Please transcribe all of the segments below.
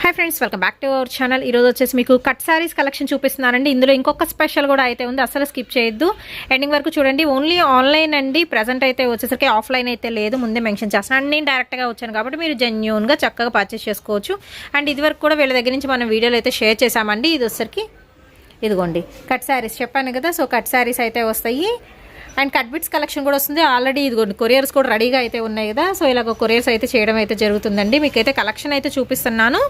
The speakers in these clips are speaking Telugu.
Hi friends welcome back to our channel ఈరోజు వచ్చేసి మీకు కట్ సారీస్ కలెక్షన్ చూపిస్తున్నానండి. ఇందులో ఇంకొక స్పెషల్ కూడా అయితే ఉంది. అసలు స్కిప్ చేయొద్దు. ఎండింగ్ వరకు చూడండి. ఓన్లీ ఆన్లైన్ అండి. ప్రజెంట్ అయితే వచ్చేసరికి ఆఫ్లైన్ అయితే లేదు. ముందే మెన్షన్ చేస్తున్నాను అండ్ నేను డైరెక్ట్గా వచ్చాను కాబట్టి మీరు జెన్యున్గా చక్కగా పర్చేస్ చేసుకోవచ్చు. అండ్ ఇది వరకు కూడా వీళ్ళ దగ్గర నుంచి మనం వీడియోలు అయితే షేర్ చేశామండి. ఇది వచ్చేసరికి ఇదిగోండి. కట్ శారీస్ చెప్పాను కదా. సో కట్ శారీస్ అయితే వస్తాయి. అండ్ కట్ బిట్స్ కలెక్షన్ కూడా వస్తుంది. ఆల్రెడీ ఇది కొరియర్స్ కూడా రెడీగా అయితే ఉన్నాయి కదా. సో ఇలాగ కొరియర్స్ అయితే చేయడం అయితే జరుగుతుందండి. మీకైతే కలెక్షన్ అయితే చూపిస్తున్నాను.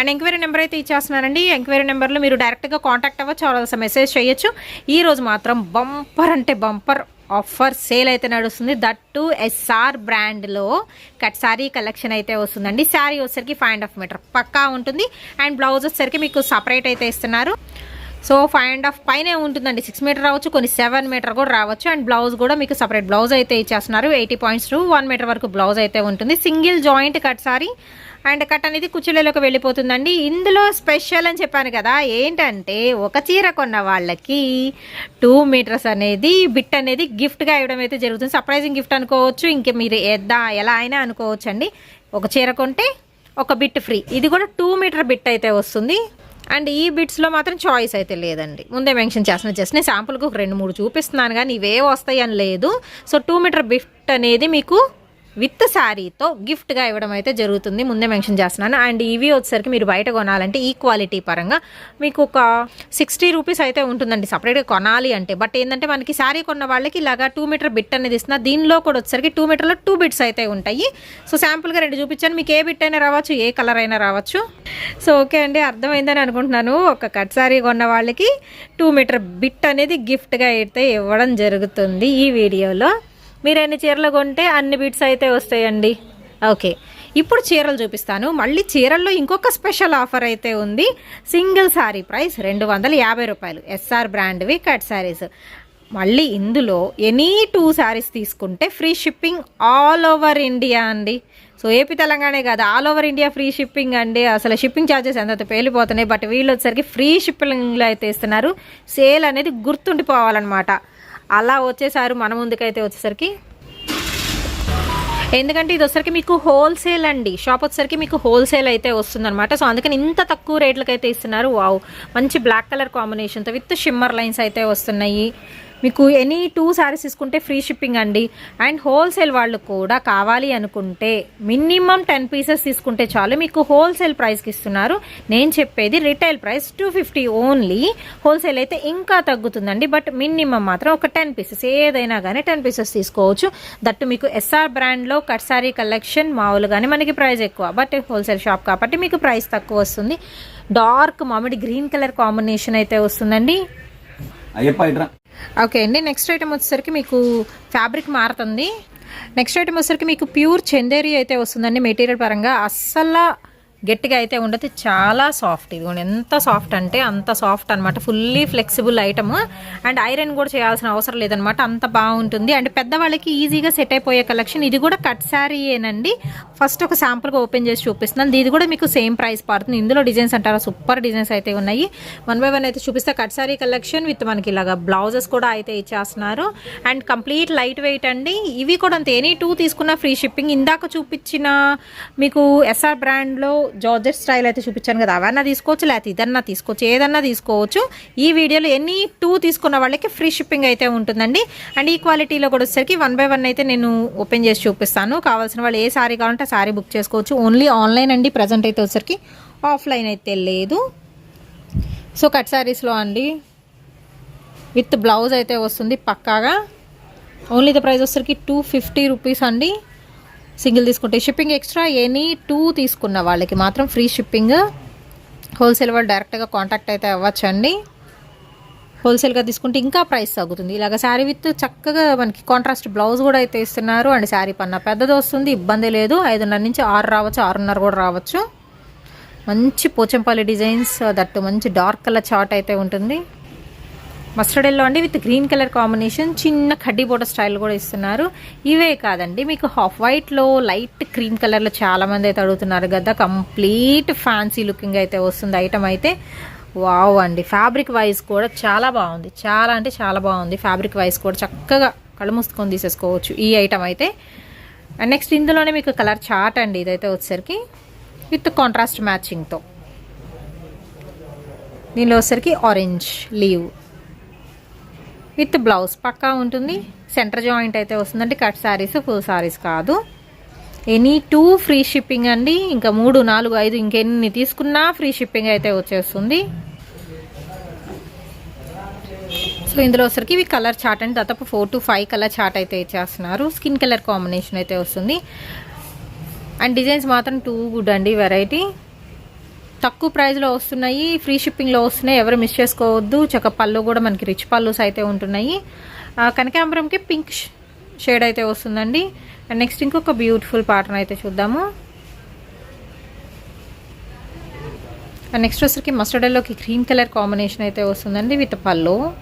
అండ్ ఎంక్వైరీ నెంబర్ అయితే ఇచ్చేస్తున్నానండి. ఎంక్వైరీ నెంబర్లో మీరు డైరెక్ట్గా కాంటాక్ట్ అవ్వచ్చు. అలా మెసేజ్ చేయొచ్చు. ఈ రోజు మాత్రం బంపర్ అంటే బంపర్ ఆఫర్ సేల్ అయితే నడుస్తుంది. దట్ టు ఎస్ఆర్ బ్రాండ్లో కట్ శారీ కలెక్షన్ అయితే వస్తుందండి. శారీ వచ్చేసరికి ఫైవ్ అండ్ హాఫ్ మీటర్ పక్కా ఉంటుంది. అండ్ బ్లౌజ్ వచ్చేసరికి మీకు సపరేట్ అయితే ఇస్తున్నారు. సో ఫైవ్ అండ్ హాఫ్ పైనే ఉంటుందండి. సిక్స్ మీటర్ రావచ్చు కొన్ని సెవెన్ మీటర్ కూడా రావచ్చు. అండ్ బ్లౌజ్ కూడా మీకు సపరేట్ బ్లౌజ్ అయితే ఇచ్చేస్తున్నారు. Eighty points to one metre వరకు బ్లౌజ్ అయితే ఉంటుంది. Single joint cut sari and cut అనేది కుచ్చులలోకి వెళ్ళిపోతుందండి. ఇందులో స్పెషల్ అని చెప్పాను కదా ఏంటంటే ఒక చీర కొన్న వాళ్ళకి టూ మీటర్స్ అనేది బిట్ అనేది గిఫ్ట్గా ఇవ్వడం అయితే జరుగుతుంది. సర్ప్రైజింగ్ గిఫ్ట్ అనుకోవచ్చు ఇంక మీరు ఎద్దా ఎలా అయినా అనుకోవచ్చు అండి ఒక చీర కొంటే ఒక బిట్ ఫ్రీ ఇది కూడా టూ మీటర్ బిట్ అయితే వస్తుంది. అండ్ ఈ బిట్స్లో మాత్రం చాయిస్ అయితే లేదండి. ముందే మెన్షన్ చేస్తున్నా జస్ట్ నేను శాంపుల్కి ఒక రెండు మూడు చూపిస్తున్నాను కానీ ఇవే వస్తాయి అని లేదు. సో టూ మీటర్ బిఫ్ట్ అనేది మీకు విత్ శారీతో గిఫ్ట్గా ఇవ్వడం అయితే జరుగుతుంది. ముందే మెన్షన్ చేస్తున్నాను. అండ్ ఇవి వచ్చేసరికి మీరు బయట కొనాలంటే ఈ క్వాలిటీ పరంగా మీకు ఒక సిక్స్టీ రూపీస్ అయితే ఉంటుందండి. సపరేట్గా కొనాలి అంటే. బట్ ఏంటంటే మనకి శారీ కొన్న వాళ్ళకి ఇలాగా టూ మీటర్ బిట్ అనేది ఇస్తున్నా దీనిలో కూడా వచ్చేసరికి టూ మీటర్లో టూ బిట్స్ అయితే ఉంటాయి. సో శాంపుల్గా రెండు చూపించాను. మీకు ఏ బిట్ అయినా రావచ్చు ఏ కలర్ అయినా రావచ్చు. సో ఓకే అండి అర్థమైందని అనుకుంటున్నాను. ఒక కట్ శారీ కొన్న వాళ్ళకి టూ మీటర్ బిట్ అనేది గిఫ్ట్గా అయితే ఇవ్వడం జరుగుతుంది ఈ వీడియోలో. మీరు ఎన్ని చీరలు కొంటే అన్ని బిట్స్ అయితే వస్తాయండి. ఓకే. ఇప్పుడు చీరలు చూపిస్తాను. మళ్ళీ చీరల్లో ఇంకొక స్పెషల్ ఆఫర్ అయితే ఉంది. సింగిల్ శారీ ప్రైస్ రెండు వందల యాభై రూపాయలు. ఎస్ఆర్ బ్రాండ్వి కట్ శారీస్ మళ్ళీ ఇందులో ఎనీ టూ శారీస్ తీసుకుంటే free shipping all over India అండి. సో ఏపీ తెలంగాణే కాదు all over India free shipping అండి. అసలు షిప్పింగ్ ఛార్జెస్ ఎంత పేలిపోతున్నాయి. బట్ వీళ్ళు వచ్చేసరికి ఫ్రీ షిప్పింగ్లో అయితే ఇస్తున్నారు. సేల్ అనేది గుర్తుండిపోవాలన్నమాట. అలా వచ్చేసారు మన ముందుకైతే వచ్చేసరికి. ఎందుకంటే ఇది వచ్చేసరికి మీకు హోల్సేల్ అండి. షాప్ వచ్చేసరికి మీకు హోల్సేల్ అయితే వస్తుందన్నమాట. సో అందుకని ఇంత తక్కువ రేట్లకి అయితే ఇస్తున్నారు. వావ్ మంచి బ్లాక్ కలర్ కాంబినేషన్తో విత్ షిమ్మర్ లైన్స్ అయితే వస్తున్నాయి. మీకు ఎనీ టూ శారీస్ తీసుకుంటే ఫ్రీ షిప్పింగ్ అండి. అండ్ హోల్సేల్ వాళ్ళు కూడా కావాలి అనుకుంటే మినిమం టెన్ పీసెస్ తీసుకుంటే చాలు మీకు హోల్సేల్ ప్రైస్కి ఇస్తున్నారు. నేను చెప్పేది retail price two fifty only wholesale అయితే ఇంకా తగ్గుతుందండి. బట్ మినిమం మాత్రం ఒక టెన్ పీసెస్ ఏదైనా కానీ టెన్ పీసెస్ తీసుకోవచ్చు. దట్టు మీకు ఎస్ఆర్ బ్రాండ్లో కట్ సారీ కలెక్షన్ మామూలుగానే మనకి ప్రైస్ ఎక్కువ. బట్ హోల్సేల్ షాప్ కాబట్టి మీకు ప్రైస్ తక్కువ వస్తుంది. డార్క్ మామిడి గ్రీన్ కలర్ కాంబినేషన్ అయితే వస్తుందండి. అయ్యప్ప ఓకే అండి. నెక్స్ట్ ఐటమ్ వచ్చేసరికి మీకు ఫ్యాబ్రిక్ మారుతుంది. నెక్స్ట్ ఐటమ్ వచ్చేసరికి మీకు ప్యూర్ చందేరి అయితే వస్తుందండి మెటీరియల్ పరంగా. అస్సలు గట్టిగా అయితే ఉండదు. చాలా సాఫ్ట్ ఇది ఎంత సాఫ్ట్ అంటే అంత సాఫ్ట్ అనమాట fully flexible item and iron కూడా చేయాల్సిన అవసరం లేదనమాట అంత బాగుంటుంది. అండ్ పెద్దవాళ్ళకి ఈజీగా సెట్ అయిపోయే కలెక్షన్ ఇది కూడా కట్ శారీయేనండి ఫస్ట్ ఒక శాంపుల్గా ఓపెన్ చేసి చూపిస్తున్నాను. ఇది కూడా మీకు సేమ్ ప్రైస్ పడుతుంది. ఇందులో డిజైన్స్ అంటారా? సూపర్ డిజైన్స్ అయితే ఉన్నాయి. వన్ బై వన్ అయితే చూపిస్తే. కట్ శారీ కలెక్షన్ విత్ మనకి ఇలాగా బ్లౌజెస్ కూడా అయితే ఇచ్చేస్తున్నారు. అండ్ కంప్లీట్ లైట్ వెయిట్ అండి. ఇవి కూడా అంత. ఎనీ టూ తీసుకున్న ఫ్రీ షిప్పింగ్ ఇందాక చూపించిన మీకు ఎస్ఆర్ బ్రాండ్లో జార్జెట్ స్టైల్ అయితే చూపించాను కదా అవన్నా తీసుకోవచ్చు లేకపోతే ఇదన్నా తీసుకోవచ్చు ఏదన్నా తీసుకోవచ్చు. ఈ వీడియోలో ఎనీ టూ తీసుకున్న వాళ్ళకి ఫ్రీ షిప్పింగ్ అయితే ఉంటుందండి. అండ్ ఈ క్వాలిటీలో కూడా వచ్చేసరికి వన్ బై వన్ అయితే నేను ఓపెన్ చేసి చూపిస్తాను. కావాల్సిన వాళ్ళు ఏ సారీ కావాలంటే ఆ సారీ బుక్ చేసుకోవచ్చు. ఓన్లీ ఆన్లైన్ అండి ప్రజెంట్ అయితే వచ్చేసరికి ఆఫ్లైన్ అయితే లేదు. సో కట్ శారీస్లో అండి విత్ బ్లౌజ్ అయితే వస్తుంది పక్కాగా. ఓన్లీ ద ప్రైస్ వచ్చేసరికి టూ ఫిఫ్టీ రూపీస్ అండి. సింగిల్ తీసుకుంటే. షిప్పింగ్ ఎక్స్ట్రా ఎనీ టూ తీసుకున్న వాళ్ళకి మాత్రం ఫ్రీ షిప్పింగ్ హోల్సేల్ వాళ్ళు డైరెక్ట్గా కాంటాక్ట్ అయితే అవ్వచ్చు అండి హోల్సేల్గా తీసుకుంటే ఇంకా ప్రైస్ తగ్గుతుంది. ఇలాగ శారీ విత్ చక్కగా మనకి కాంట్రాస్ట్ బ్లౌజ్ కూడా అయితే ఇస్తున్నారు. అండ్ శారీ పన్న పెద్దది వస్తుంది ఇబ్బంది లేదు. ఐదున్నర నుంచి ఆరు రావచ్చు ఆరున్నర కూడా రావచ్చు. మంచి పోచంపల్లి డిజైన్స్ దట్టు మంచి డార్క్ కలర్ చార్ట్ అయితే ఉంటుంది. మస్టర్డ్ ఎల్లో అండి విత్ గ్రీన్ కలర్ కాంబినేషన్ చిన్న కడ్డీ బోట స్టైల్ కూడా ఇస్తున్నారు. ఇవే కాదండి మీకు హాఫ్ వైట్లో లైట్ క్రీమ్ కలర్లో చాలామంది అయితే అడుగుతున్నారు కదా కంప్లీట్ ఫ్యాన్సీ లుకింగ్ అయితే వస్తుంది ఐటమ్ అయితే. వావ్ అండి ఫ్యాబ్రిక్ వైజ్ కూడా చాలా బాగుంది. చాలా అంటే చాలా బాగుంది ఫ్యాబ్రిక్ వైజ్ కూడా చక్కగా కళ్ళు మూసుకొని తీసేసుకోవచ్చు ఈ ఐటమ్ అయితే. అండ్ నెక్స్ట్ ఇందులోనే మీకు కలర్ చార్ట్ అండి ఇదైతే వచ్చేసరికి విత్ కాంట్రాస్ట్ మ్యాచింగ్తో దీనిలో వచ్చేసరికి ఆరెంజ్ లీవ్ విత్ బ్లౌజ్ పక్కా ఉంటుంది. సెంటర్ జాయింట్ అయితే వస్తుందండి. కట్ శారీస్ ఫుల్ శారీస్ కాదు. ఎనీ టూ ఫ్రీ షిప్పింగ్ అండి. ఇంకా మూడు నాలుగు ఐదు ఇంకెన్ని తీసుకున్నా ఫ్రీ షిప్పింగ్ అయితే వచ్చేస్తుంది. సో ఇందులో వచ్చరికి ఇవి కలర్ చార్ట్ అండి. దాదాపు four to five colour chart అయితే ఇచ్చేస్తున్నారు. స్కిన్ కలర్ కాంబినేషన్ అయితే వస్తుంది. అండ్ డిజైన్స్ మాత్రం టూ గుడ్ అండి. వెరైటీ. తక్కువ ప్రైస్లో వస్తున్నాయి ఫ్రీ షిప్పింగ్లో వస్తున్నాయి ఎవరు మిస్ చేసుకోవద్దు. చక్క పళ్ళు కూడా మనకి రిచ్ పళ్ళుస్ అయితే ఉంటున్నాయి. ఆ, కనకాంబరంకి పింక్ షేడ్ అయితే వస్తుందండి. అండ్ నెక్స్ట్ ఇంకొక బ్యూటిఫుల్ ప్యాటర్న్ అయితే చూద్దాము. అండ్ నెక్స్ట్ వచ్చరికి మస్టర్డ్ ఎల్లోకి గ్రీన్ కలర్ కాంబినేషన్ అయితే వస్తుందండి విత్ పళ్ళు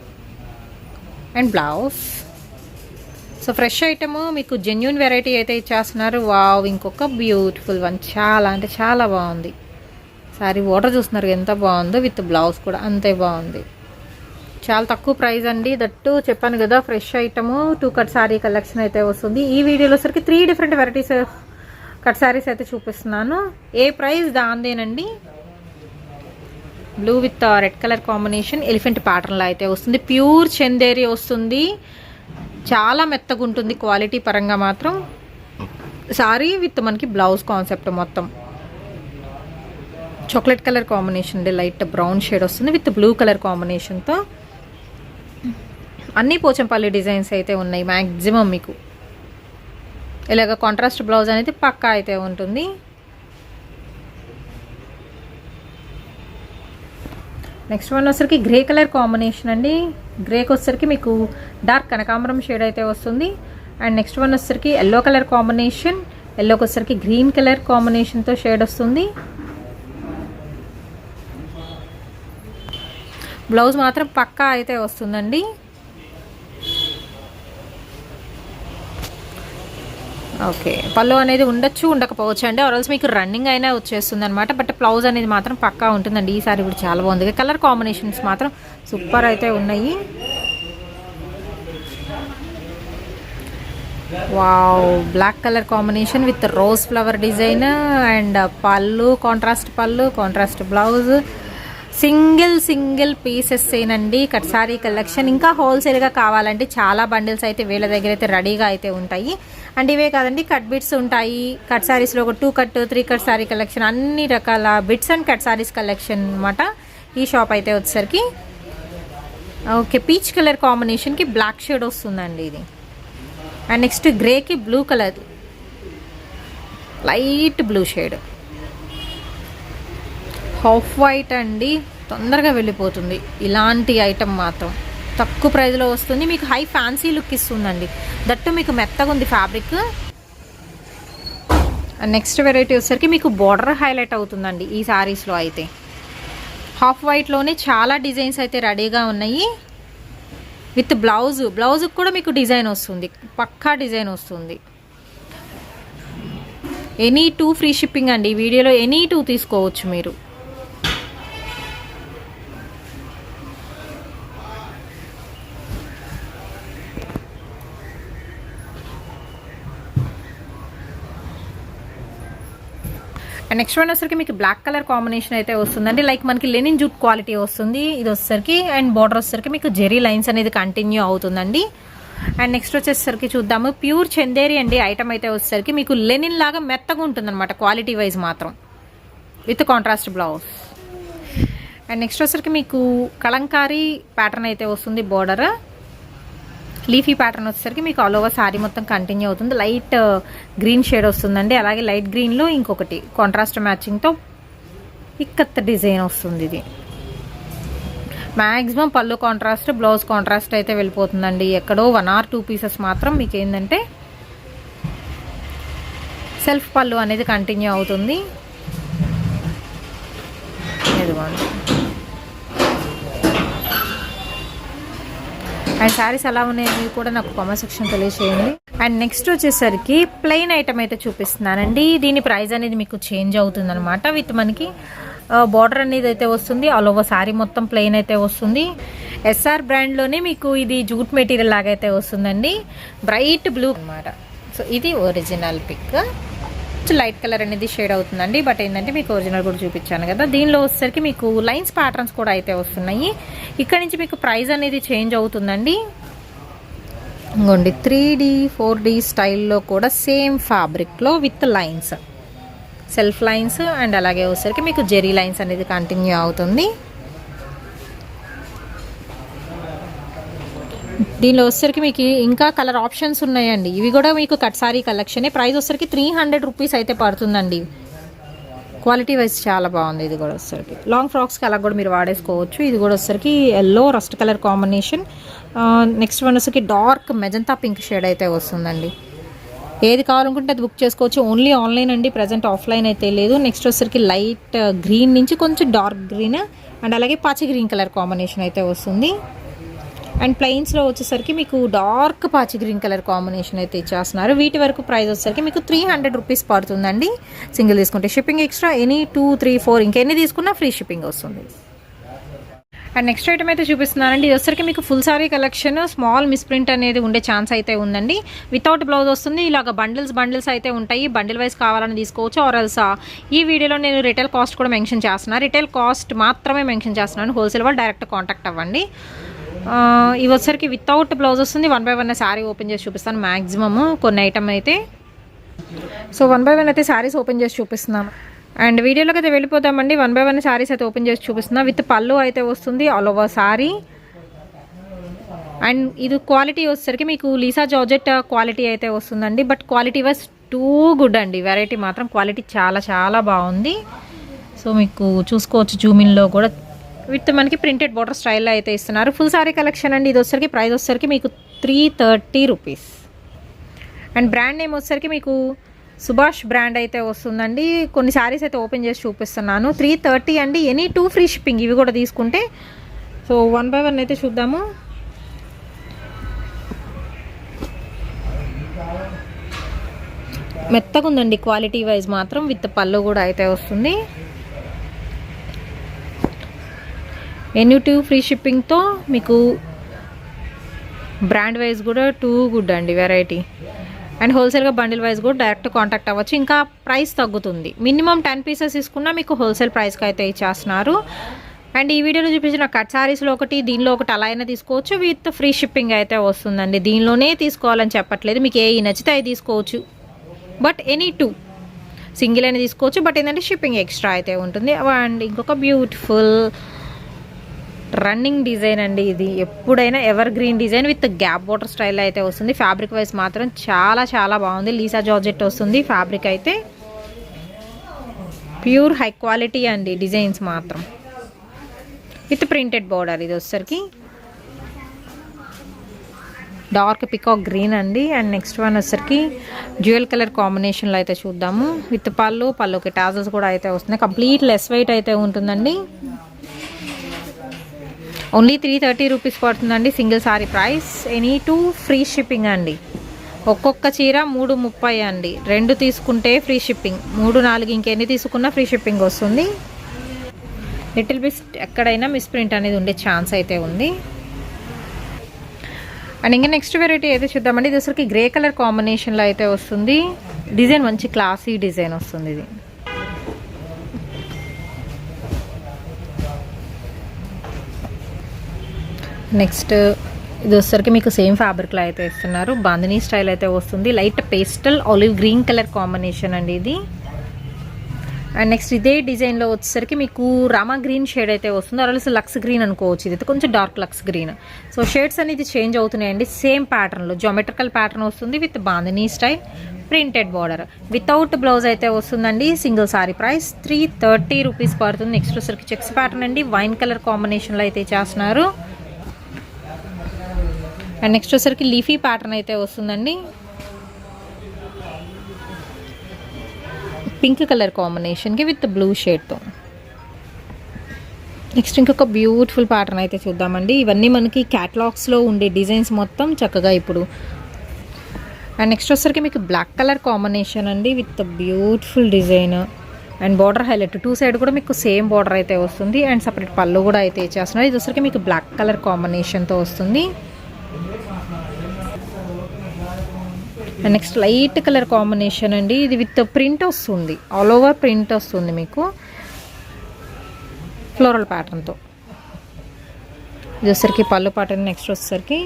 and blouse so fresh item మీకు జెన్యున్ వెరైటీ అయితే ఇచ్చేస్తున్నారు. వావ్ ఇంకొక బ్యూటిఫుల్ వన్ చాలా అంటే చాలా బాగుంది. సారీ వాటర్ చూస్తున్నారు ఎంత బాగుందో విత్ బ్లౌజ్ కూడా అంతే బాగుంది. చాలా తక్కువ ప్రైస్ అండి. దట్టు చెప్పాను కదా fresh item two cut sari collection అయితే వస్తుంది. ఈ వీడియోలో సరికి three different varieties cut saris అయితే చూపిస్తున్నాను. ఏ price దాందేనండి? Blue with red colour combination elephant ప్యాటర్న్లో అయితే వస్తుంది. ప్యూర్ చందేరి వస్తుంది. చాలా మెత్తగా ఉంటుంది క్వాలిటీ పరంగా మాత్రం. సారీ విత్ మనకి బ్లౌజ్ కాన్సెప్ట్ మొత్తం. చాక్లెట్ కలర్ కాంబినేషన్ అండి. లైట్ బ్రౌన్ షేడ్ వస్తుంది విత్ బ్లూ కలర్ కాంబినేషన్తో. అన్ని పోచంపల్లి డిజైన్స్ అయితే ఉన్నాయి మ్యాక్సిమం మీకు. ఇలాగ కాంట్రాస్ట్ బ్లౌజ్ అనేది పక్కా అయితే ఉంటుంది. నెక్స్ట్ వన్ వచ్చరికి గ్రే కలర్ కాంబినేషన్ అండి. గ్రేకి వచ్చరికి మీకు డార్క్ కనకాంబరం షేడ్ అయితే వస్తుంది. అండ్ నెక్స్ట్ వన్ వచ్చరికి ఎల్లో కలర్ కాంబినేషన్ ఎల్లోకి వచ్చరికి గ్రీన్ కలర్ కాంబినేషన్తో షేడ్ వస్తుంది. బ్లౌజ్ మాత్రం పక్కా అయితే వస్తుందండి. ఓకే. పళ్ళు అనేది ఉండొచ్చు ఉండకపోవచ్చు అండి. ఆర్ఎల్స్ మీకు రన్నింగ్ అయినా వచ్చేస్తుంది అనమాట బట్ బ్లౌజ్ అనేది మాత్రం పక్కా ఉంటుందండి. ఈసారి సారీ కూడా చాలా బాగుంది. కలర్ కాంబినేషన్స్ మాత్రం సూపర్ అయితే ఉన్నాయి. Wow black colour combination with rose flower design and పళ్ళు కాంట్రాస్ట్ పళ్ళు contrast blouse single single pieces ఏనండి కట్ సారీ కలెక్షన్. ఇంకా హోల్సేల్గా కావాలంటే చాలా బండిల్స్ అయితే వీళ్ళ దగ్గర అయితే రెడీగా అయితే ఉంటాయి. అండ్ ఇవే కాదండి కట్ బిట్స్ ఉంటాయి. కట్ సారీస్లో ఒక two cut three cut sari collection అన్ని రకాల bits and cut saris collection అనమాట ఈ షాప్ అయితే వచ్చేసరికి. ఓకే పీచ్ కలర్ కాంబినేషన్కి బ్లాక్ షేడ్ వస్తుందండి ఇది. And next గ్రేకి blue colour. Light blue shade. Half white అండి తొందరగా వెళ్ళిపోతుంది. ఇలాంటి ఐటమ్ మాత్రం. తక్కువ ప్రైస్లో వస్తుంది. మీకు హై ఫ్యాన్సీ లుక్ ఇస్తుందండి. దట్టు మీకు మెత్తగా ఉంది ఫ్యాబ్రిక్. నెక్స్ట్ వెరైటీ వచ్చేసరికి మీకు బార్డర్ హైలైట్ అవుతుందండి ఈ శారీస్లో అయితే. హాఫ్ వైట్లోనే చాలా డిజైన్స్ అయితే రెడీగా ఉన్నాయి. With blouse. బ్లౌజ్కి కూడా మీకు డిజైన్ వస్తుంది. పక్కా డిజైన్ వస్తుంది. ఎనీ టూ ఫ్రీ షిప్పింగ్ అండి. ఈ వీడియోలో ఎనీ టూ తీసుకోవచ్చు మీరు. అండ్ నెక్స్ట్ వన్ వచ్చేసరికి మీకు బ్లాక్ కలర్ కాంబినేషన్ అయితే వస్తుందండి. లైక్ మనకి లెనిన్ జూట్ క్వాలిటీ వస్తుంది. ఇది వచ్చేసరికి అండ్ బార్డర్ వచ్చేసరికి మీకు జెరీ లైన్స్ అనేది కంటిన్యూ అవుతుందండి. అండ్ నెక్స్ట్ వచ్చేసరికి చూద్దాము. ప్యూర్ చందేరి అండి ఐటమ్ అయితే వచ్చేసరికి మీకు లెనిన్ లాగా మెత్తగా ఉంటుందన్నమాట క్వాలిటీ వైజ్ మాత్రం. With contrast blouse and next వచ్చేసరికి మీకు కలంకారీ ప్యాటర్న్ అయితే వస్తుంది బార్డర్ లీఫీ ప్యాటర్న్ వచ్చేసరికి మీకు ఆల్ ఓవర్ శారీ మొత్తం కంటిన్యూ అవుతుంది. లైట్ uh, గ్రీన్ షేడ్ వస్తుందండి. అలాగే లైట్ గ్రీన్లో ఇంకొకటి కాంట్రాస్ట్ మ్యాచింగ్తో ఇక్కత్త డిజైన్ వస్తుంది ఇది. మ్యాక్సిమం పళ్ళు కాంట్రాస్ట్ బ్లౌజ్ కాంట్రాస్ట్ అయితే వెళ్ళిపోతుందండి. ఎక్కడో వన్ ఆర్ టూ పీసెస్ మాత్రం మీకు ఏంటంటే సెల్ఫ్ పళ్ళు అనేది కంటిన్యూ అవుతుంది. ఇదిగోండి. అండ్ శారీస్ ఎలా ఉన్నాయి మీరు కూడా నాకు కామెంట్ సెక్షన్ తెలియజేయండి అండ్ నెక్స్ట్ వచ్చేసరికి ప్లెయిన్ ఐటమ్ అయితే చూపిస్తున్నానండి. దీని ప్రైస్ అనేది మీకు చేంజ్ అవుతుంది అనమాట విత్ మనకి బార్డర్ అనేది అయితే వస్తుంది. ఆల్ ఓవర్ శారీ మొత్తం ప్లెయిన్ అయితే వస్తుంది. ఎస్ఆర్ బ్రాండ్లోనే మీకు ఇది జూట్ మెటీరియల్ లాగా అయితే వస్తుందండి. బ్రైట్ బ్లూ అనమాట సో ఇది original pic just light colour అనేది షేడ్ అవుతుందండి. బట్ ఏంటంటే మీకు ఒరిజినల్ కూడా చూపించాను కదా. దీనిలో వచ్చేసరికి మీకు లైన్స్ ప్యాటర్న్స్ కూడా అయితే వస్తున్నాయి. ఇక్కడ నుంచి మీకు ప్రైస్ అనేది చేంజ్ అవుతుందండి. ఇంకోండి త్రీ డి ఫోర్ డీ స్టైల్లో కూడా సేమ్ ఫ్యాబ్రిక్లో with lines. Self lines and అలాగే వచ్చేసరికి మీకు జెరీ లైన్స్ అనేది కంటిన్యూ అవుతుంది. దీనిలో వచ్చేసరికి మీకు ఇంకా కలర్ ఆప్షన్స్ ఉన్నాయండి. ఇవి కూడా మీకు కట్ సారీ కలెక్షనే. ప్రైస్ వచ్చేసరికి త్రీ హండ్రెడ్ రూపీస్ అయితే పడుతుందండి. క్వాలిటీ వైజ్ చాలా బాగుంది ఇది కూడా వచ్చేసరికి. లాంగ్ ఫ్రాక్స్కి అలా కూడా మీరు వాడేసుకోవచ్చు. ఇది కూడా వచ్చేసరికి yellow rust colour combination next one వచ్చేసరికి డార్క్ మెజంతా పింక్ షేడ్ అయితే వస్తుందండి. ఏది కావాలనుకుంటే అది బుక్ చేసుకోవచ్చు. ఓన్లీ ఆన్లైన్ అండి. ప్రజెంట్ ఆఫ్లైన్ అయితే లేదు. నెక్స్ట్ వచ్చేసరికి లైట్ గ్రీన్ నుంచి కొంచెం డార్క్ గ్రీన్ అండ్ అలాగే పాచి గ్రీన్ కలర్ కాంబినేషన్ అయితే వస్తుంది. అండ్ ప్లెయిన్స్లో వచ్చేసరికి మీకు డార్క్ పాచి గ్రీన్ కలర్ కాంబినేషన్ అయితే ఇచ్చేస్తున్నారు. వీటి వరకు ప్రైస్ వచ్చేసరికి మీకు త్రీ హండ్రెడ్ రూపీస్ పడుతుందండి. సింగిల్ తీసుకుంటే shipping extra any two three four ఇంకెన్ని తీసుకున్నా ఫ్రీ షిప్పింగ్ వస్తుంది. అండ్ నెక్స్ట్ ఐటమ్ అయితే చూపిస్తున్నానండి. ఇది వచ్చరికి మీకు full sari collection small misprint అనేది ఉండే ఛాన్స్ అయితే ఉందండి. వితౌట్ బ్లౌజ్ వస్తుంది. ఇలాగ బండిల్స్ బండిల్స్ అయితే ఉంటాయి. బండిల్ వైజ్ కావాలని తీసుకోవచ్చు ఆర్ ఎల్సా ఈ వీడియోలో నేను రిటైల్ కాస్ట్ కూడా మెన్షన్ చేస్తున్నాను రిటైల్ కాస్ట్ మాత్రమే మెన్షన్ చేస్తున్నాను. హోల్సేల్ వాళ్ళు డైరెక్ట్ కాంటాక్ట్ అవ్వండి. ఇవి వచ్చరికి వితౌట్ బ్లౌజ్ వస్తుంది. One by one sari open చేసి చూపిస్తాను మ్యాక్సిమమ్ కొన్ని ఐటమ్ అయితే. సో వన్ బై వన్ అయితే శారీస్ ఓపెన్ చేసి చూపిస్తున్నాను. అండ్ వీడియోలోకి అయితే వెళ్ళిపోతామండి. వన్ బై వన్ శారీస్ అయితే ఓపెన్ చేసి చూపిస్తున్నా. విత్ పళ్ళు అయితే వస్తుంది. All over sari. అండ్ ఇది క్వాలిటీ వచ్చేసరికి మీకు లీసా జార్జెట్ క్వాలిటీ అయితే వస్తుందండి. But quality wise too good అండి. వెరైటీ మాత్రం క్వాలిటీ చాలా చాలా బాగుంది. సో మీకు చూసుకోవచ్చు జూమిన్లో కూడా. విత్ మనకి ప్రింటెడ్ బోర్డర్ స్టైల్లో అయితే ఇస్తున్నారు. ఫుల్ సారీ కలెక్షన్ అండి. ఇది వచ్చరికి ప్రైస్ వచ్చేసరికి మీకు three thirty rupees and brand name వచ్చేసరికి మీకు సుభాష్ బ్రాండ్ అయితే వస్తుందండి. కొన్ని శారీస్ అయితే ఓపెన్ చేసి చూపిస్తున్నాను. త్రీ థర్టీ అండి. ఎనీ టూ ఫ్రీ షిప్పింగ్ ఇవి కూడా తీసుకుంటే. సో వన్ బై వన్ అయితే చూద్దాము. మెత్తగా ఉందండి క్వాలిటీ వైజ్ మాత్రం విత్ పళ్ళు కూడా అయితే వస్తుంది. ఎనీ టూ ఫ్రీ షిప్పింగ్తో మీకు బ్రాండ్ వైజ్ కూడా టూ గుడ్ అండి వెరైటీ. అండ్ హోల్సేల్గా బండిల్ వైజ్ కూడా డైరెక్ట్ కాంటాక్ట్ అవ్వచ్చు. ఇంకా ప్రైస్ తగ్గుతుంది. మినిమం టెన్ పీసెస్ తీసుకున్నా మీకు హోల్సేల్ ప్రైస్కి అయితే ఇచ్చేస్తున్నారు. అండ్ ఈ వీడియోలో చూపించిన కట్ సారీస్లో ఒకటి దీనిలో ఒకటి అలా అయినా తీసుకోవచ్చు. విత్ ఫ్రీ షిప్పింగ్ అయితే వస్తుందండి. దీనిలోనే తీసుకోవాలని చెప్పట్లేదు. మీకు ఏ నచ్చితే అవి తీసుకోవచ్చు. But any two. సింగిల్ అయినా తీసుకోవచ్చు. బట్ ఏంటంటే షిప్పింగ్ ఎక్స్ట్రా అయితే ఉంటుంది. అండ్ ఇంకొక బ్యూటిఫుల్ రన్నింగ్ డిజైన్ అండి ఇది. ఎప్పుడైనా evergreen design with gap water style అయితే వస్తుంది. ఫ్యాబ్రిక్ వైజ్ మాత్రం చాలా చాలా బాగుంది. లీసా జార్జెట్ వస్తుంది ఫ్యాబ్రిక్ అయితే. ప్యూర్ హై క్వాలిటీ అండి డిజైన్స్ మాత్రం. విత్ ప్రింటెడ్ బోర్డర్ ఇది వచ్చేసరికి. డార్క్ పికాక్ గ్రీన్ అండి. అండ్ నెక్స్ట్ వన్ వచ్చేసరికి జ్యువెల్ కలర్ కాంబినేషన్లో అయితే చూద్దాము. విత్ పళ్ళు పళ్ళుకి టాజల్స్ కూడా అయితే వస్తున్నాయి. కంప్లీట్ లెస్ వెయిట్ అయితే ఉంటుందండి. ఓన్లీ త్రీ థర్టీ రూపీస్ పడుతుందండి single sari price. Any two free shipping అండి. ఒక్కొక్క చీర మూడు ముప్పై అండి. రెండు తీసుకుంటే ఫ్రీ షిప్పింగ్. మూడు నాలుగు ఇంకెన్ని తీసుకున్నా ఫ్రీ షిప్పింగ్ వస్తుంది. లిటిల్ బిస్ట్ ఎక్కడైనా మిస్ప్రింట్ అనేది ఉండే ఛాన్స్ అయితే ఉంది. అండ్ ఇంకా నెక్స్ట్ వెరైటీ అయితే చూద్దామండి. ఇది అసలుకి గ్రే కలర్ కాంబినేషన్లో అయితే వస్తుంది. డిజైన్ మంచి క్లాసీ డిజైన్ వస్తుంది ఇది. నెక్స్ట్ ఇది వచ్చేసరికి మీకు సేమ్ ఫ్యాబ్రిక్లో అయితే ఇస్తున్నారు. బాందినీ స్టైల్ అయితే వస్తుంది. Light pastel olive green colour combination అండి ఇది. అండ్ నెక్స్ట్ ఇదే డిజైన్లో వచ్చేసరికి మీకు రామా గ్రీన్ షేడ్ అయితే వస్తుంది. అరల్స్ లక్స్ గ్రీన్ అనుకోవచ్చు. ఇది అయితే కొంచెం డార్క్ లక్స్ గ్రీన్. సో షేడ్స్ అనేది చేంజ్ అవుతున్నాయండి. సేమ్ ప్యాటర్న్లో జోమెట్రికల్ ప్యాటర్న్ వస్తుంది with bandhani style printed border. Without blouse అయితే వస్తుందండి. Single sari price three thirty rupees పడుతుంది. నెక్స్ట్ వచ్చరికి చెక్స్ ప్యాటర్న్ అండి. వైన్ కలర్ కాంబినేషన్లో అయితే చేస్తున్నారు. అండ్ నెక్స్ట్ వచ్చేసరికి లీఫీ ప్యాటర్న్ అయితే వస్తుందండి. పింక్ కలర్ కాంబినేషన్కి విత్ బ్లూ షేడ్తో నెక్స్ట్ ఇంకొక బ్యూటిఫుల్ ప్యాటర్న్ అయితే చూద్దామండి. ఇవన్నీ మనకి క్యాటలాగ్స్లో ఉండే డిజైన్స్ మొత్తం చక్కగా ఇప్పుడు. అండ్ నెక్స్ట్ వచ్చరికి మీకు బ్లాక్ కలర్ కాంబినేషన్ అండి with beautiful design and border highlight two side కూడా మీకు సేమ్ బార్డర్ అయితే వస్తుంది. అండ్ సపరేట్ పళ్ళు కూడా అయితే ఇచ్చేస్తున్నారు ఇది వచ్చరికి మీకు బ్లాక్ కలర్ కాంబినేషన్తో వస్తుంది. నెక్స్ట్ లైట్ కలర్ కాంబినేషన్ అండి. ఇది విత్ ప్రింట్ వస్తుంది. ఆల్ ఓవర్ ప్రింట్ వస్తుంది మీకు. ఫ్లోరల్ ప్యాటర్న్తో ఇది పళ్ళు ప్యాటర్న్ నెక్స్ట్ వచ్చేసరికి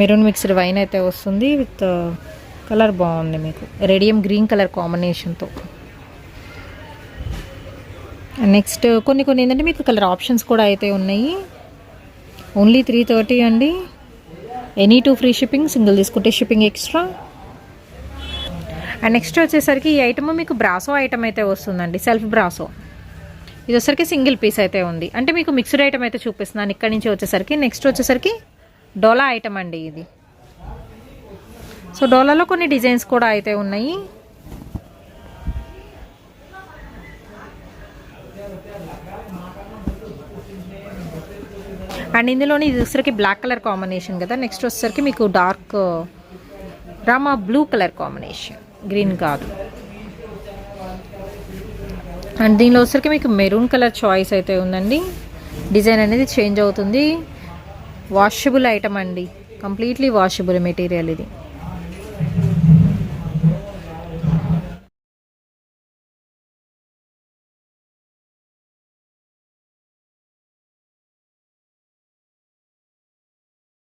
మెరూన్ మిక్స్డ్ వైన్ అయితే వస్తుంది. విత్ కలర్ బాగుంది మీకు. రెడియం గ్రీన్ కలర్ కాంబినేషన్తో నెక్స్ట్ కొన్ని కొన్ని ఏంటంటే మీకు కలర్ ఆప్షన్స్ కూడా అయితే ఉన్నాయి. ఓన్లీ త్రీ థర్టీ అండి. Any two free shipping single తీసుకుంటే షిప్పింగ్ ఎక్స్ట్రా అండ్ నెక్స్ట్ వచ్చేసరికి ఈ ఐటమ్ మీకు బ్రాసో ఐటమ్ అయితే వస్తుందండి. సెల్ఫ్ బ్రాసో ఇది వచ్చేసరికి సింగిల్ పీస్ అయితే ఉంది. అంటే మీకు మిక్స్డ్ ఐటమ్ అయితే చూపిస్తున్నాను. ఇక్కడ నుంచి వచ్చేసరికి నెక్స్ట్ వచ్చేసరికి డోలా ఐటమ్ అండి ఇది. సో డోలాలో కొన్ని డిజైన్స్ కూడా అయితే ఉన్నాయి. అండ్ ఇందులోని ఇది వచ్చేసరికి బ్లాక్ కలర్ కాంబినేషన్ కదా. నెక్స్ట్ వచ్చేసరికి మీకు dark Rama blue colour combination green కాదు. అండ్ దీనిలో వచ్చేసరికి మీకు మెరూన్ కలర్ చాయిస్ అయితే ఉందండి. డిజైన్ అనేది చేంజ్ అవుతుంది. వాషబుల్ ఐటమ్ అండి. కంప్లీట్లీ వాషబుల్ మెటీరియల్ ఇది.